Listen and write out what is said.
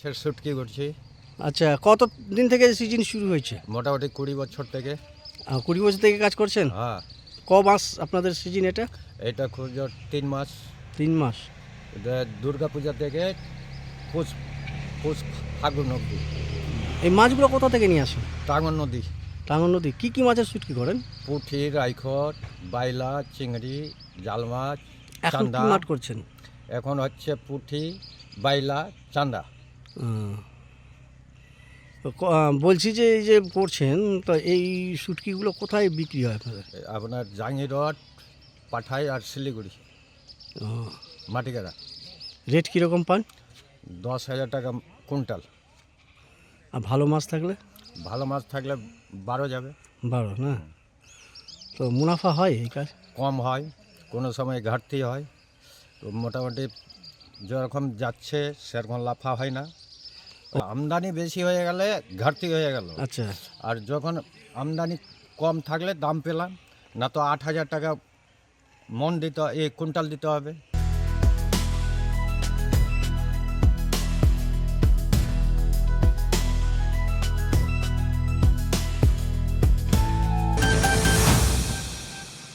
ছেড় শুটকি করছি। আচ্ছা কত দিন থেকে সিজন শুরু হয়েছে? মোটামুটি কুড়ি বছর থেকে। আহ, কুড়ি বছর থেকে কাজ করছেন? হ্যাঁ। ক মাস আপনাদের সিজন এটা? এটা খুব জোর তিন মাস। তিন মাস। এটা দুর্গা পূজা থেকে পুষ পুষ ফাগুন অব্দি এই মাছগুলো কোথা থেকে নিয়ে আসেন? টাঙ্গন নদী। টাঙ্গন নদী। কী কী মাছের শুটকি করেন? পুঁঠি রাইখট বাইলা চিংড়ি জাল মাছ এখন চান্দা। কি করছেন? এখন হচ্ছে পুঁঠি বাইলা চান্দা। বলছি যে এই যে করছেন তো এই শুটকিগুলো কোথায় বিক্রি হয় আপনাদের? আপনার জাঙ্গি রড পাঠাই আর শিলিগুড়ি। আহ, মাটিকারা রেট কীরকম পান? দশ হাজার টাকা কুইন্টাল। আর ভালো মাছ থাকলে? ভালো মাছ থাকলে বারো যাবে। বারো না? তো মুনাফা হয় এই কাজ? কম হয় কোনো সময় ঘাটতি হয়। তো মোটামুটি যেরকম যাচ্ছে সেরকম লাফা হয় না। আমদানি বেশি হয়ে গেলে ঘাটতি হয়ে গেল। আচ্ছা। আর যখন আমদানি কম থাকলে দাম পেলাম না তো আট হাজার টাকা মন দিতে এই কুইন্টাল দিতে হবে।